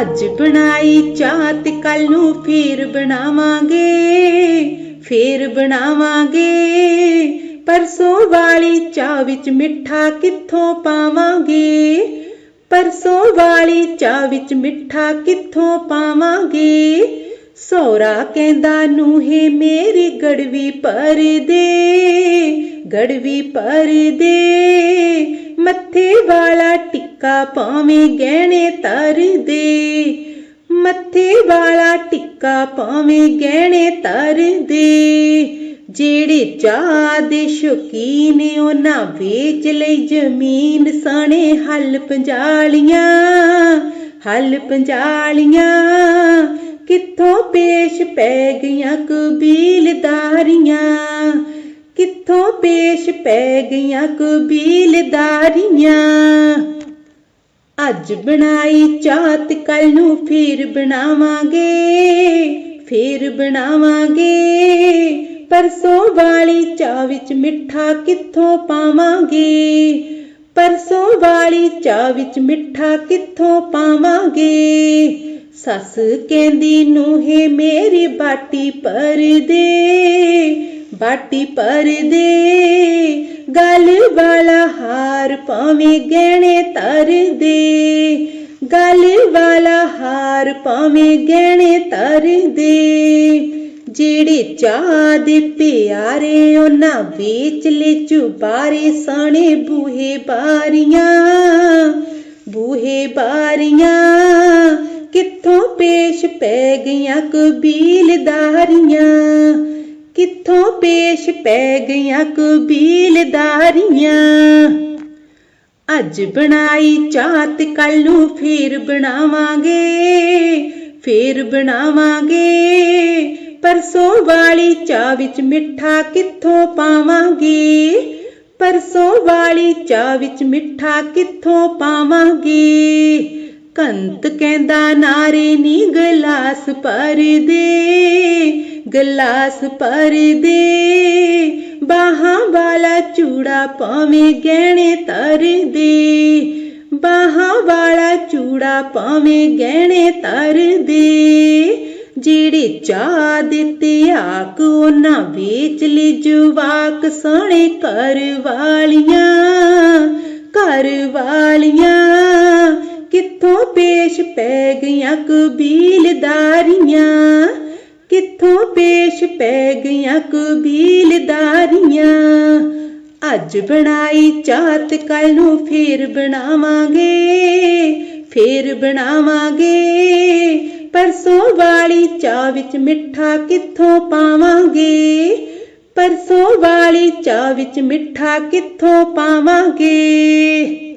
ਅੱਜ ਬਣਾਈ ਚਾਹ ਤੇ ਕੱਲ ਨੂੰ ਫੇਰ ਬਣਾਵਾਂਗੇ ਫੇਰ ਬਣਾਵਾਂਗੇ। ਪਰਸੋਂ ਵਾਲੀ ਚਾਹ ਵਿੱਚ ਮਿੱਠਾ ਕਿੱਥੋਂ ਪਾਵਾਂਗੇ? ਪਰਸੋਂ ਵਾਲੀ ਚਾਹ ਵਿੱਚ ਮਿੱਠਾ ਕਿੱਥੋਂ ਪਾਵਾਂਗੇ? ਸੋਹਰਾ ਕਹਿੰਦਾ, ਨੂਹੇ, ਮੇਰੀ ਗੜਵੀ ਪਰ ਦੇ, ਗੜਵੀ ਪਰ ਦੇ। ਮੱਥੇ ਵਾਲਾ ਟਿੱਕਾ ਪਾਵੇਂ ਗਹਿਣੇ ਤਰ ਦੇ। ਮੱਥੇ ਵਾਲਾ ਟਿੱਕਾ ਪਾਵੇਂ ਗਹਿਣੇ ਤਰ ਦੇ। ਜਿਹੜੇ ਚਾਹ ਦੇ ਸ਼ੌਕੀਨ ਉਹਨਾਂ ਵੇਚ ਲਈ ਜ਼ਮੀਨ ਸਣੇ ਹੱਲ ਪੰਜਾਲੀਆਂ ਹੱਲ ਪੰਜਾਲੀਆਂ। ਕਿੱਥੋਂ ਪੇਸ਼ ਪੈ ਗਈਆਂ ਕਬੀਲਦਾਰੀਆਂ? ਕਿੱਥੋਂ ਪੇਸ਼ ਪੈ ਗਈਆਂ ਕਬੀਲਦਾਰੀਆਂ? ਅੱਜ ਬਣਾਈ ਚਾਹ ਤੇ ਕੱਲ ਨੂੰ ਫੇਰ ਬਣਾਵਾਂਗੇ ਫੇਰ ਬਣਾਵਾਂਗੇ। ਪਰਸੋਂ ਵਾਲੀ ਚਾਹ ਵਿੱਚ ਮਿੱਠਾ ਕਿੱਥੋਂ ਪਾਵਾਂਗੇ? ਪਰਸੋਂ ਵਾਲੀ ਚਾਹ ਵਿੱਚ ਮਿੱਠਾ ਕਿੱਥੋਂ ਪਾਵਾਂਗੇ? ਸੱਸ ਕਹਿੰਦੀ, ਨੂਹੇ, ਮੇਰੀ ਬਾਟੀ ਪਰ ਦੇ। ਬਾਟੀ ਪਰ ਗਲ ਵਾਲਾ ਹਾਰ ਪਾਵੇਂ ਗਹਿਣੇ ਤਰ ਦੇ ਗਲ ਵਾਲਾ ਹਾਰ ਪਾਵੇਂ ਗਹਿਣੇ ਤਰਦੇ, ਜਿਹੜੇ ਚਾਹ ਦੇ ਪਿਆਰੇ ਉਹਨਾਂ ਵੇਚ ਲੈ ਚੁਬਾਰੇ ਸਾਣੇ ਬੂਹੇ ਬਾਰੀਆਂ। ਬੂਹੇ ਬਾਰੀਆਂ, ਕਿੱਥੋਂ ਪੇਸ਼ ਪੈ ਗਈਆਂ ਕਬੀਲਦਾਰੀਆਂ? ਕਿੱਥੋਂ ਪੇਸ਼ ਪੈ ਗਈਆਂ ਕਬੀਲਦਾਰੀਆਂ? ਅੱਜ ਬਣਾਈ ਚਾਹ ਤੇ ਕੱਲ ਨੂੰ ਫੇਰ ਬਣਾਵਾਂਗੇ ਫੇਰ ਬਣਾਵਾਂਗੇ। ਪਰਸੋਂ ਵਾਲੀ ਚਾਹ ਵਿੱਚ ਮਿੱਠਾ ਕਿੱਥੋਂ ਪਾਵਾਂਗੇ? ਪਰਸੋਂ ਵਾਲੀ ਚਾਹ ਵਿੱਚ ਮਿੱਠਾ ਕਿੱਥੋਂ ਪਾਵਾਂਗੇ? ਕੰਤ ਕਹਿੰਦਾ, ਨਾਰੇ ਨੀ ਗਲਾਸ ਭਰ ਦੇ ਗਲਾਸ ਭਰ ਦੇ ਬਾਹਾਂ ਵਾਲਾ ਚੂੜਾ ਪਾਵੇਂ ਗਹਿਣੇ ਤਰ ਦੇ ਬਾਹਾਂ ਵਾਲਾ ਚੂੜਾ ਪਾਵੇਂ ਗਹਿਣੇ ਤਰ ਦੇ ਜਿਹੜੇ ਚਾਹ ਦਿੱਤੇ ਆਕ ਉਹਨਾਂ ਵੇਚ ਲਈ ਜਵਾਕ, ਸੋਹਣੇ ਘਰ ਵਾਲੀਆਂ ਘਰ ਵਾਲੀਆਂ। ਪੇਸ਼ ਪੈ ਗਈਆਂ ਕਬੀਲਦਾਰੀਆਂ। ਕਿੱਥੋਂ ਪੇਸ਼ ਪੈ ਗਈਆਂ ਕਬੀਲਦਾਰੀਆਂ? ਅੱਜ ਬਣਾਈ ਚਾਹ ਕੱਲ ਨੂੰ ਫੇਰ ਬਣਾਵਾਂਗੇ ਫੇਰ ਬਣਾਵਾਂਗੇ। ਪਰਸੋਂ ਵਾਲੀ ਚਾਹ ਵਿੱਚ ਮਿੱਠਾ ਕਿੱਥੋਂ ਪਾਵਾਂਗੇ? ਪਰਸੋਂ ਵਾਲੀ ਚਾਹ ਵਿੱਚ ਮਿੱਠਾ ਕਿੱਥੋਂ ਪਾਵਾਂਗੇ?